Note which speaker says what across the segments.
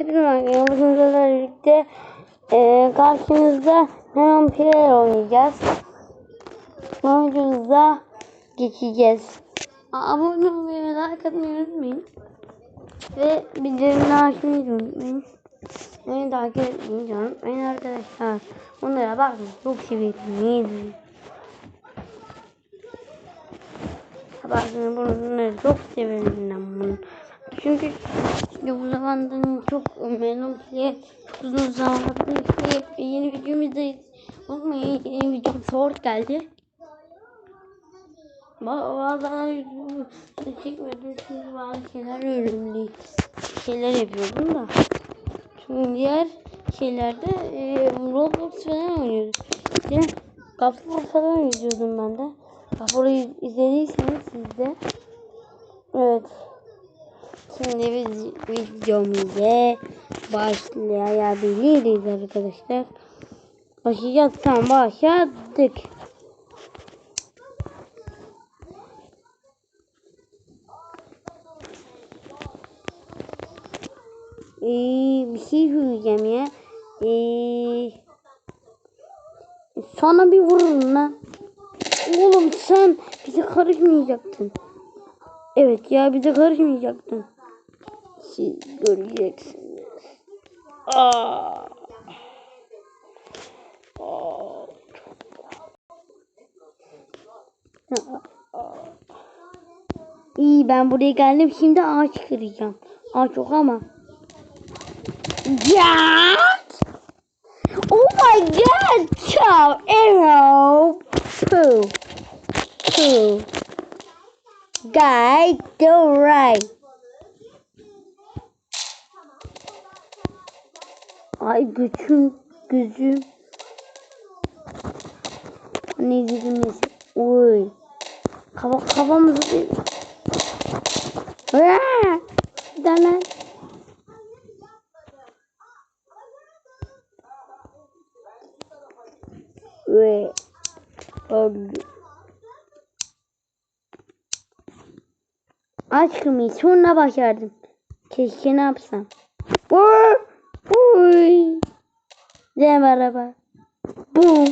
Speaker 1: Hepinize merhaba. Bugün sizlerle birlikte e, karşınızda Neon Player oynayacağız. Oyuncumuza geçeceğiz. Abone olmayı ve like atmayı unutmayın. Ve bildirimleri açmayı unutmayın. Beni takip etmeyi de unutmayın arkadaşlar. Onlara bakın. Çok seviyorum. Bakın bunları çok severim ben bunu. Çünkü işte bu zamandan çok memnun ki uzun zamandır işte yeni videomuzda unutmayın yeni videom short geldi. Ba- Bazen çekmedim çünkü bazı şeyler ölümlü şeyler yapıyordum da. Çünkü diğer şeylerde e, Roblox falan oynuyordum. İşte Gafur falan izliyordum ben de. Gafur'u izlediyseniz siz de. Evet. Şimdi biz videomuza başlayabiliriz arkadaşlar. Başlayacağız. Tamam başladık. Ee, bir şey söyleyeceğim ya. Ee, sana bir vururum lan. Oğlum sen bize karışmayacaktın. Evet ya bize karışmayacaktın. Siz göreceksiniz. İyi ben buraya geldim şimdi ağaç kıracağım. Ağaç yok ama. Ya! Oh my god! Ciao, arrow. Poo. Poo. Guy, go right. Ay gücüm, gücüm. Ne gücüm neyse. Oy. Kafa, kafamızı bir... Aa! Bir tane. Ve öldü. Aşkım sonra başardım. Keşke ne yapsam. Uy, uy. Dem araba. Bu.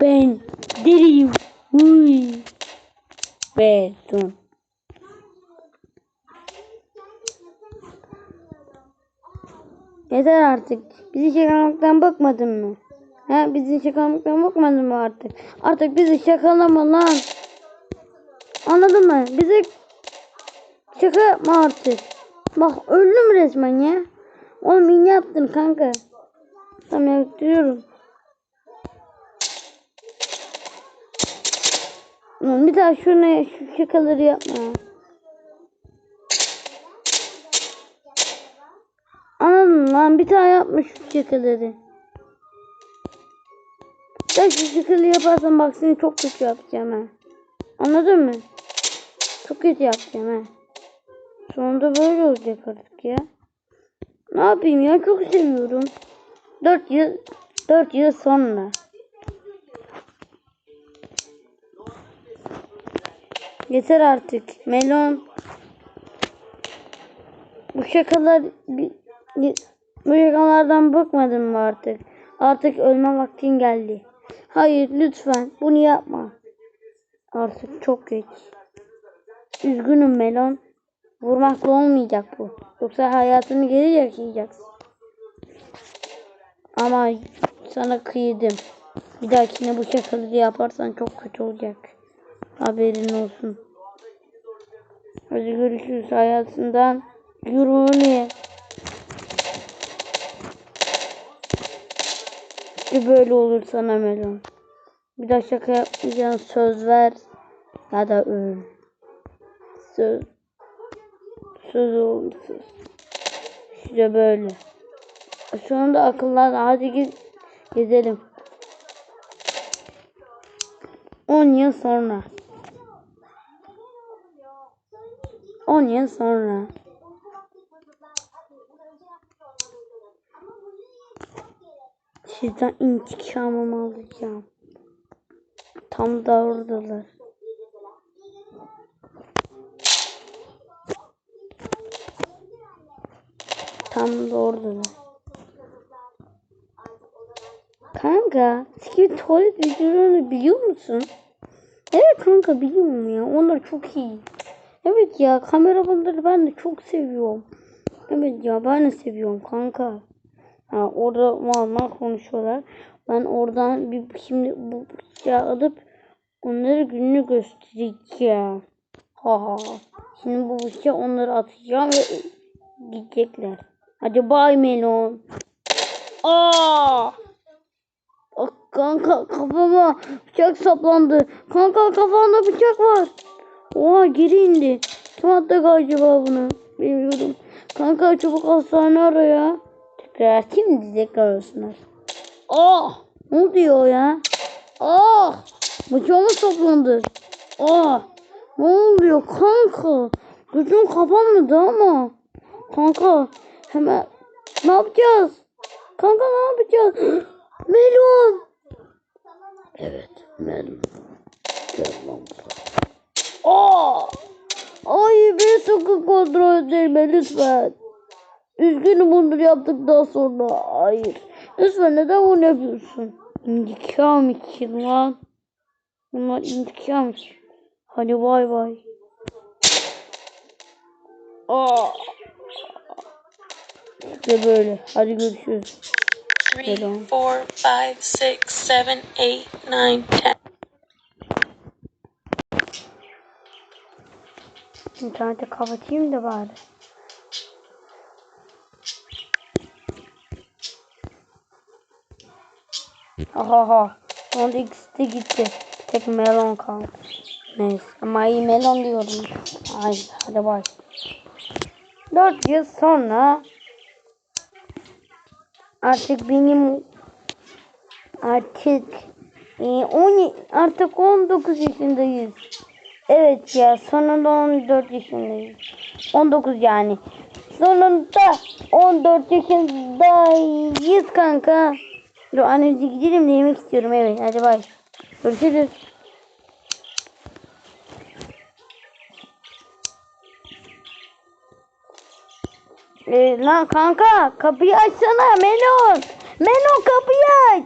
Speaker 1: Ben deliyim. Uy. Beton. Yeter artık. Bizi şakalamaktan bıkmadın mı? Ha, bizi şakalamaktan bıkmadın mı artık? Artık bizi şakalama lan. Anladın mı? Bizi şaka yapma artık. Bak öldüm resmen ya. Oğlum iyi yaptın kanka. Tamam yaptırıyorum. Lan bir daha şuna şu şakaları yapma. Anladın mı lan bir daha yapma şu şakaları. Ben şu şakaları yaparsan bak seni çok kötü yapacağım ha. Anladın mı? Çok kötü yapacağım ha. Sonunda böyle olacak artık ya. Ne yapayım ya çok seviyorum. 4 yıl 4 yıl sonra. Yeter artık. Melon. Bu şakalar bu şakalardan bıkmadın mı artık? Artık ölme vaktin geldi. Hayır lütfen bunu yapma. Artık çok geç. Üzgünüm Melon. Vurmakla olmayacak bu. Yoksa hayatını geri yaşayacaksın. Ama sana kıydım. Bir dahakine bu şakaları yaparsan çok kötü olacak. Haberin olsun. Hadi görüşürüz hayatından. Yürüyün. İşte böyle olur sana Melon. Bir daha şaka yapmayacağın söz ver. Ya da öl. Söz. Söz olumsuz. İşte böyle. Sonunda akıllar hadi git gezelim. 10 yıl sonra. 10 yıl sonra. Sizden intikamımı alacağım. Tam da oradalar. Tam da. Kanka, Secret tuvalet videolarını biliyor musun? Evet kanka biliyorum ya. Onlar çok iyi. Evet ya kameramanları ben de çok seviyorum. Evet ya ben de seviyorum kanka. Ha, orada normal konuşuyorlar. Ben oradan bir şimdi bu bıçağı alıp onları gününü göstereceğim. Ha ha. Şimdi bu bıçağı onları atacağım ve gidecekler. Hadi bay melon. Aa! Kanka kafama bıçak saplandı. Kanka kafanda bıçak var. Oha geri indi. Kim attı acaba bunu? Bilmiyorum. Kanka çabuk hastane ara ya. Tekrar şimdi tekrar arasınlar. Ah! Ne oluyor ya? Ah! Bıçağıma saplandı. Ah! Ne oluyor kanka? Gözüm kapanmadı ama. Kanka hemen ne yapacağız? Kanka ne yapacağız? Melon. Evet melon. Gel. Aa! Ay bir sakın kontrol etme lütfen. Üzgünüm bunu yaptıktan sonra. Hayır. Lütfen neden bunu yapıyorsun? İntikam için lan. Bunlar intikam için. Hadi bay bay. Aa. İşte böyle. Hadi görüşürüz.
Speaker 2: three,
Speaker 1: Hello.
Speaker 2: four, five, six, seven, eight, nine, ten.
Speaker 1: İnterneti kapatayım da bari. Aha ha. Sonunda ikisi de gitti. Tek melon kaldı. Neyse ama iyi melon diyorum. Haydi hadi bay. 4 yıl sonra artık benim artık e, 10 artık 19 yaşındayız. Evet ya sonunda 14 yaşındayız. 19 yani. Sonunda 14 yaşındayız kanka. Dur annemize gidelim de yemek istiyorum evet hadi bay. Görüşürüz. Ee, lan kanka kapıyı açsana Melon. Melon kapıyı aç.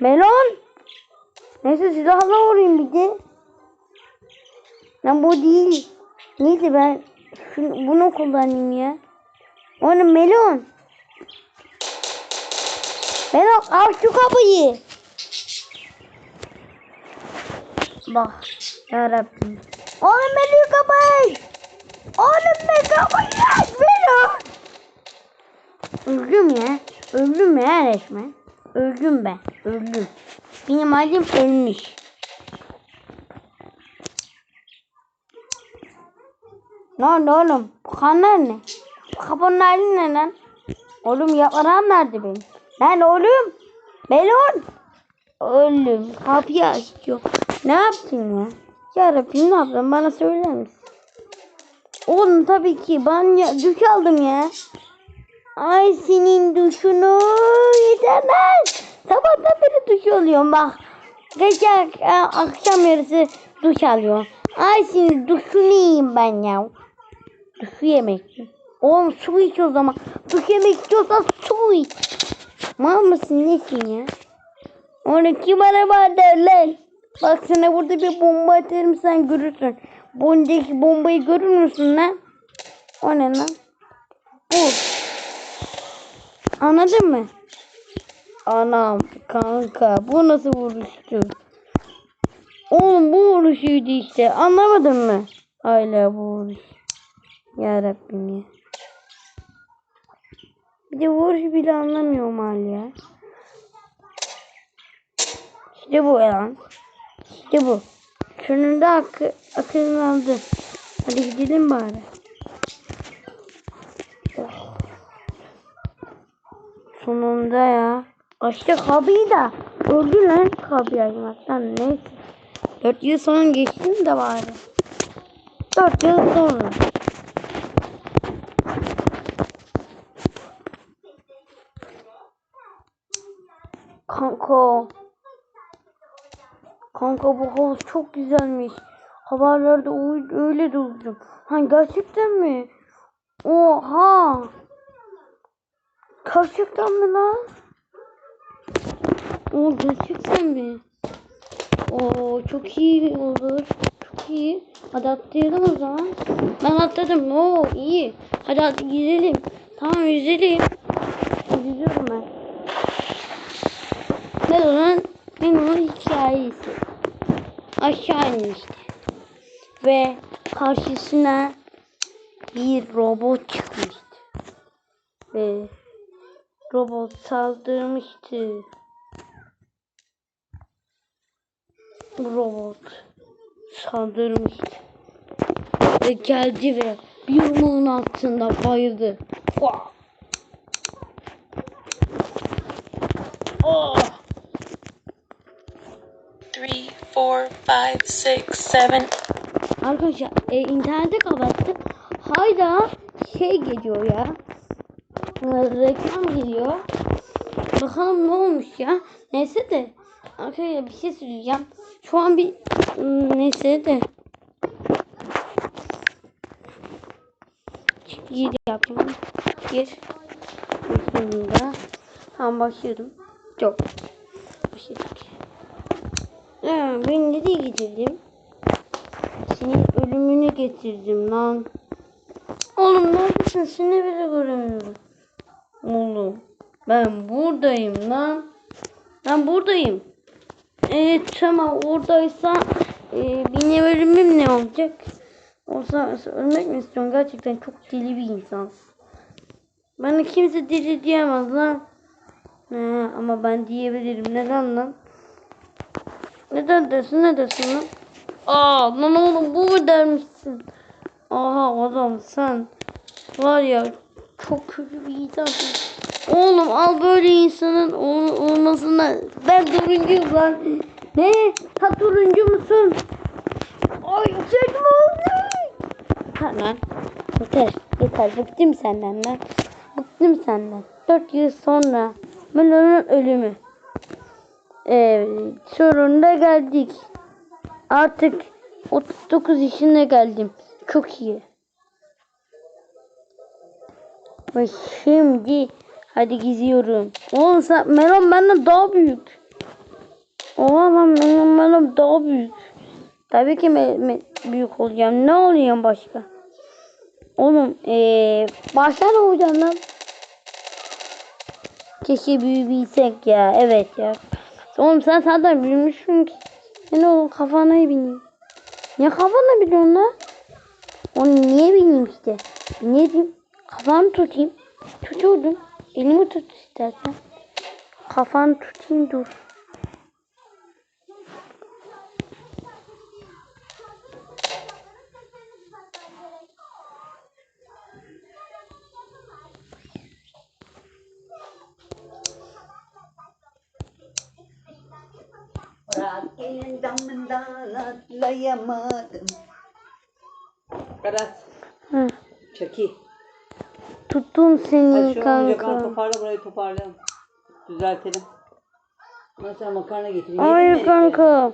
Speaker 1: Melon. Neyse silahla vurayım bir de. Lan bu değil. Neyse ben şunu, bunu kullanayım ya. Onu melon. Melon al şu kapıyı. Bak yarabbim. Oğlum melon kapıyı. Oğlum melon kapıyı melon. Öldüm ya. Öldüm ya resmen. Öldüm ben. Öldüm. Benim adım ölmüş. Ne oldu oğlum? Bu kanlar ne? Bu kapının hali ne lan? Oğlum yaprağım nerede benim? Lan oğlum? Melon? Oğlum kapıyı açıyor. Ne yaptın ya? Ya Rabbim ne yaptın? Bana söyler misin? Oğlum tabii ki ben ya, duş aldım ya. Ay senin duşunu yeter lan. Sabahtan beri duş alıyorum bak. Gece e, akşam yarısı duş alıyorum. Ay senin duşunu yiyeyim ben ya. Su yemek. Oğlum su iç o zaman. Su yemek istiyorsan su iç. Mal mısın nesin ya? Onu kim araba der lan? Bak sana burada bir bomba atarım sen görürsün. Bondaki bombayı görür müsün lan? O ne lan? Bu. Anladın mı? Anam kanka bu nasıl vuruştu? Oğlum bu vuruşuydu işte anlamadın mı? Hala bu vuruş. Ya ya. Bir de vuruş bile anlamıyorum hala. İşte bu lan. İşte bu. Şunun da akı, akılını aldı. Hadi gidelim bari. Sonunda ya. Açtı kapıyı da. Öldü lan kapıyı açmaktan. Neyse. Dört yıl sonra geçtim de bari. Dört yıl sonra. Kanka. Kanka bu havuz çok güzelmiş. Haberlerde öyle- duydum. Ha gerçekten mi? Oha. Gerçekten mi lan? O gerçekten mi? Oo çok iyi olur. Çok iyi. Hadi atlayalım o zaman. Ben atladım. Oo iyi. Hadi hadi yüzelim. Tamam yüzelim. Yüzüyorum ben. Ne onun? Memo'nun hikayesi. Aşağı inmişti. Ve karşısına bir robot çıkmıştı. Ve robot saldırmıştı. Robot saldırmıştı. Ve geldi ve bir yumruğun altında bayıldı. Oh! Arkadaşlar e, interneti kapattık. Hayda şey geliyor ya. E, reklam geliyor. Bakalım ne olmuş ya. Neyse de arkadaşlar bir şey söyleyeceğim. Şu an bir ım, neyse de gir yapayım. Gir. Sonunda. Tamam başladım. Yok. Başladık. Ben nereye gidelim? Senin ölümünü getirdim lan. Oğlum neredesin? Seni bile göremiyorum. Oğlum ben buradayım lan. Ben buradayım. Evet tamam oradaysa e, benim ölümüm ne olacak? Olsa ölmek mi istiyorsun? Gerçekten çok deli bir insansın. Bana kimse deli diyemez lan. Ha, ama ben diyebilirim. Neden lan? Neden dersin? Ne dersin lan? Aa lan oğlum bu mu dermişsin? Aha adam sen var ya çok kötü bir insansın. Oğlum al böyle insanın ol, olmasına ben turuncuyum lan. Ne? Ha turuncu musun? Ay çekme oldu. Ha lan. Yeter yeter bıktım senden lan. Bıktım senden. Dört yıl sonra Melo'nun ölümü. Evet sonunda geldik. Artık 39 yaşına geldim. Çok iyi. Ve şimdi hadi gidiyorum. Oğlum sen Melon benden daha büyük. Oha lan Melon benden daha büyük. Tabii ki me- me- büyük olacağım. Ne olayım başka? Oğlum ee, başka ne olacağım lan? Keşke büyüyebilsek ya. Evet ya. Oğlum sen zaten büyümüşsün ki. Sen o kafana bineyim. Niye kafana biliyorsun lan? Onu niye bineyim işte? Ne diyeyim? Kafanı tutayım. Tutuyordum. Elimi tut istersen. Kafanı tutayım dur.
Speaker 3: Rakinin damından atlayamadım. Karas,
Speaker 1: Hı.
Speaker 3: Çaki.
Speaker 1: Tuttum seni
Speaker 3: Hadi şu
Speaker 1: kanka.
Speaker 3: toparla burayı toparlayalım. Düzeltelim. Sonra makarna getireyim.
Speaker 1: Hayır
Speaker 3: Yedin mi
Speaker 1: kanka.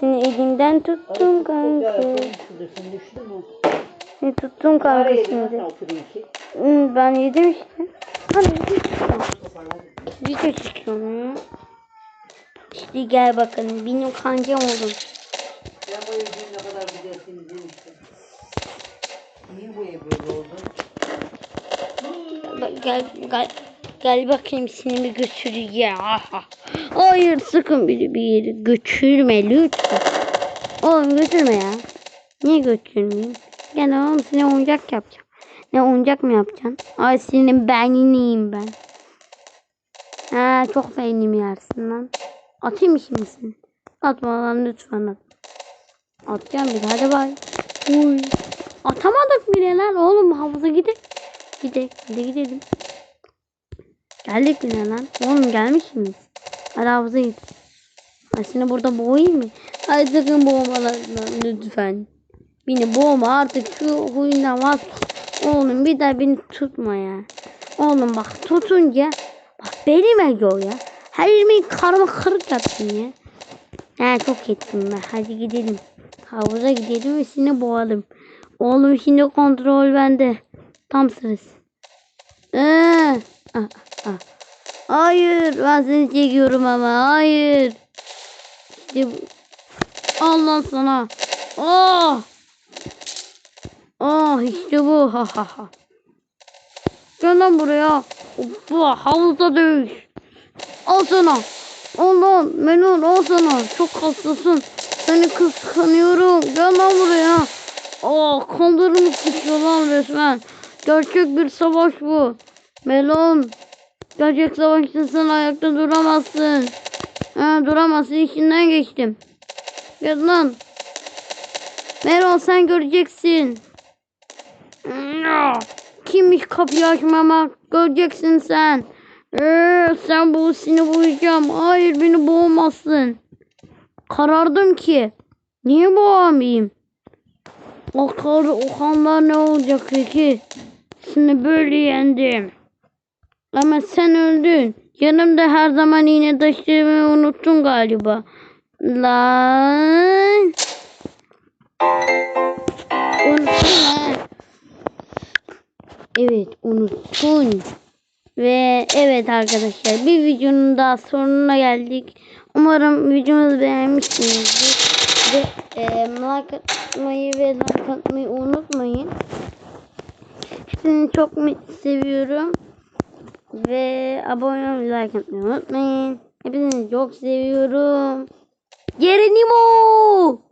Speaker 1: Seni elimden
Speaker 3: Ay,
Speaker 1: tuttum
Speaker 3: çok güzel,
Speaker 1: kanka.
Speaker 3: şurada, sen düştün mü?
Speaker 1: Seni tuttum kanka
Speaker 3: yedin,
Speaker 1: şimdi.
Speaker 3: nasıl oturayım ki?
Speaker 1: Hı, Ben yedim işte. Hadi.
Speaker 3: Toparla.
Speaker 1: Video çıkıyorum ya. İşte gel bakalım. Benim kancam oldum.
Speaker 3: Ben bu evin ne kadar güzel temizlemiştim. Niye bu ev böyle oldu?
Speaker 1: Bak, Gel gel gel bakayım seni bir götüreyim. Hayır sakın beni bir yere götürme lütfen. Oğlum götürme ya. Niye götürmeyeyim? Gel oğlum seni oyuncak yapacağım. Ne oyuncak mı yapacaksın? Ay senin yiyeyim ben. Ha çok beynimi yersin lan. Atayım şimdi seni? Atma lan lütfen at. Atacağım bir hadi bay. Uy. Atamadık bile lan oğlum havuza gidelim. Gidelim. Hadi gidelim. Geldik bile lan. Oğlum gelmiş miyiz? Hadi havuza git. Ay seni burada boğayım mı? Ay sakın boğma lan lütfen. Beni boğma artık şu huyundan vaz. Oğlum bir daha beni tutma ya. Oğlum bak tutunca bak belime gör ya. Her yerimi karma kırık yaptın ya. He çok ettim ben. Hadi gidelim. Havuza gidelim ve seni boğalım. Oğlum şimdi kontrol bende. Tam sırası. Ee, ah, ah. Hayır ben seni çekiyorum ama hayır. İşte bu. Allah sana. Oh. Oh işte bu. Ha ha ha. Gel lan buraya. Hoppa havuzda dövüş. Al sana. Al lan Melon al sana. Çok hastasın. Seni kıskanıyorum. Gel lan buraya. Aa kanlarım sıçıyor lan resmen. Gerçek bir savaş bu. Melon. Gerçek savaşta sen ayakta duramazsın. Ha, duramazsın içinden geçtim. Gel lan. Melon sen göreceksin. Kimmiş kapıyı açmamak? Göreceksin sen. Ee, sen bu seni boğacağım. Hayır beni boğmazsın. Karardım ki. Niye boğamayayım? O kar, o ne olacak peki? Seni böyle yendim. Ama sen öldün. Yanımda her zaman iğne taşımayı unuttun galiba. Lan. Unuttun ha. Evet unuttun. Ve evet arkadaşlar bir videonun daha sonuna geldik. Umarım videomuzu beğenmişsinizdir. Ve e, like atmayı ve like atmayı unutmayın. Sizi çok seviyorum. Ve abone olmayı like atmayı unutmayın. Hepinizi çok seviyorum. Geronimo!